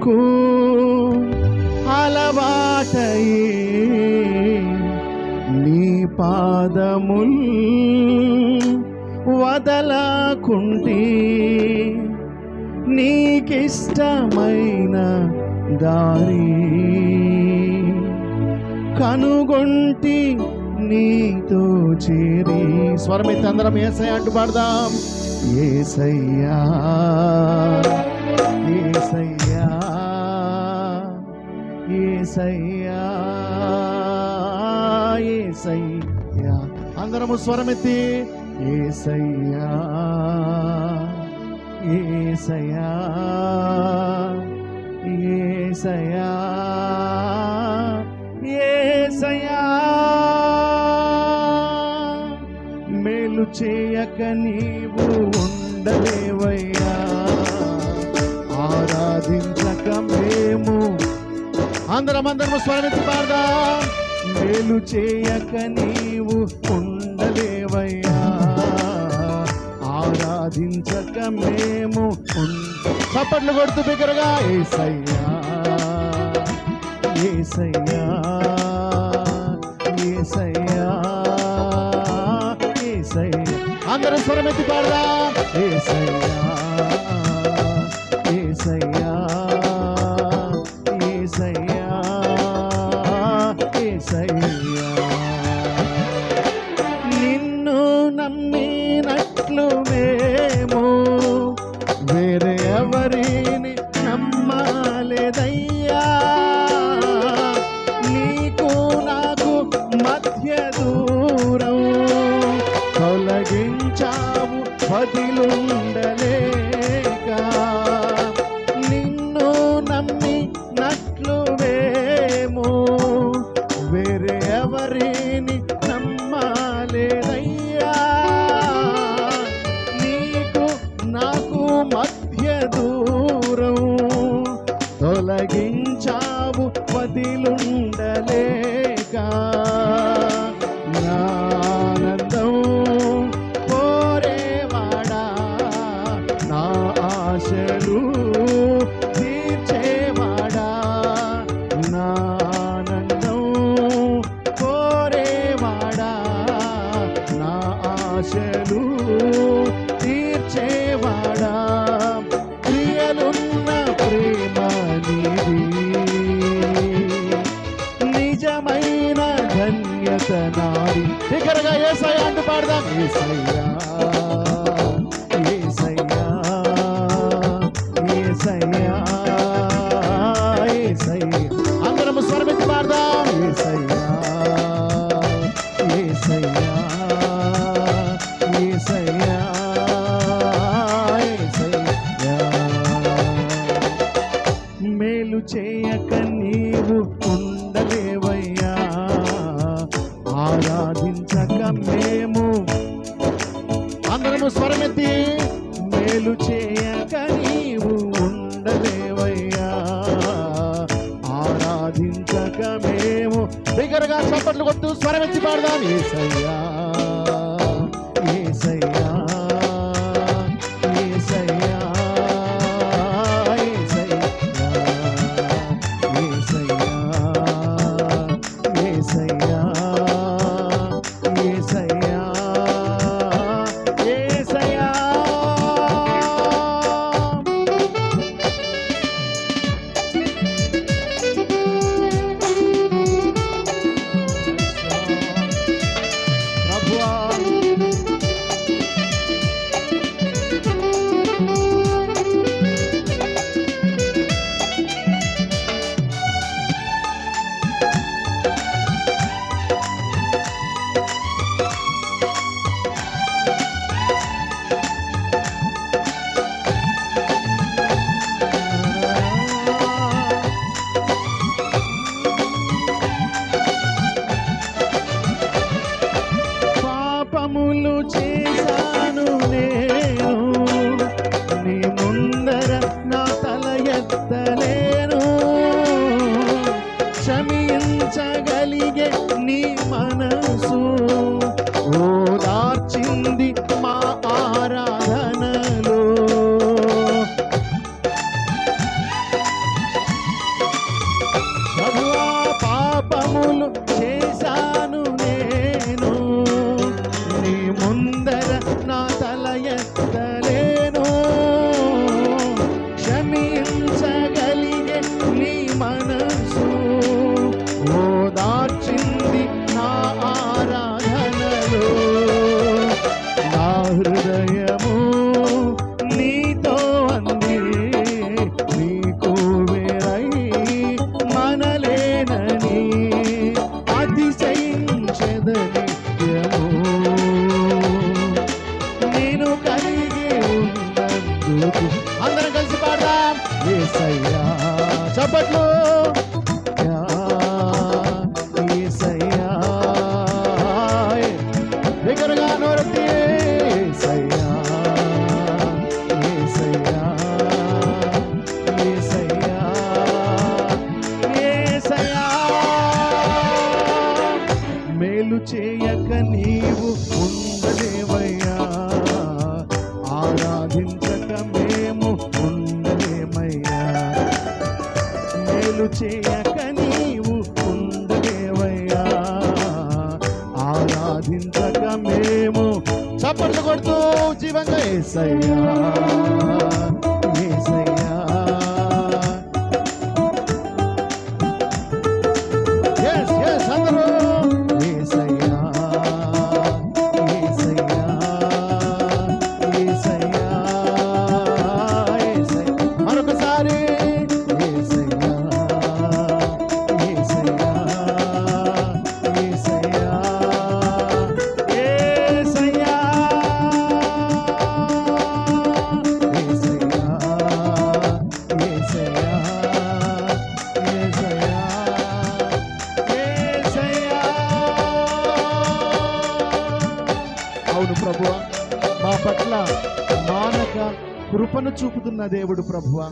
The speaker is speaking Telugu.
నాకు అలవాటయే. నీ పాదముల్ వదలకుంటే నీకిష్టమైన దారి కనుగొంటి నీతో చేరి. స్వరమైతే అందరం ఏసై అంటూ పాడదాం. ఏసయ్యా ఏసయ్యా. ఏసయ్యా ఏసయ్యా. అందరము స్వరమెత్తి ఏసయ్యా ఏసయ్యా ఏసయ్యా ఏసయ్యా. మేలు చేయక నీవు ఉండలేవయ్యా. ఆరాధించక మేము అందరం అందరం స్వరమెత్తి పాడదాం. మేలు చేయక నీవు ఉండలేవయ్యా. ఆరాధించక మేము చప్పట్లు కొడుతూ బిగ్గరగా ఏసయ్యా ఏసయ్యా ఏసయ్యా ఏసయ్యా. అందరూ స్వరమెత్తి పాడదాం. ఏసయ్యా తొలగించావు వదిలుండలేక. నానందం కోరేవాడా నా ఆశలు పాడదాం ఏసయ్యా ఏసయ్యా ఏసయ్యా ఏసయ్యా. అందరం స్వరమెత్తి పాడదాం. ఏసయ్యా ఏసయ్యా ఏసయ్యా ఏసయ్యా. అందరము స్వరమెత్తి మేలు చేయక నీవు ఉండలేవయ్యా. ఆరాధించక మేము దగ్గరగా చప్పట్లు కొట్టు స్వరమెత్తి పాడదాం ఏసయ్యా. ఏసయ్యా ఏసయ్యా. మేలు చేయక నీవు మేలు చేయక నీవు ఉండలేవయ్యా ఆరాధించక మేము చప్పట్లు కొడుతూ జీవంగా ఏసయ్యా. ఏసయ్యా. ఎస్ ఎస్ కృపను చూపుతున్న దేవుడు ప్రభువ.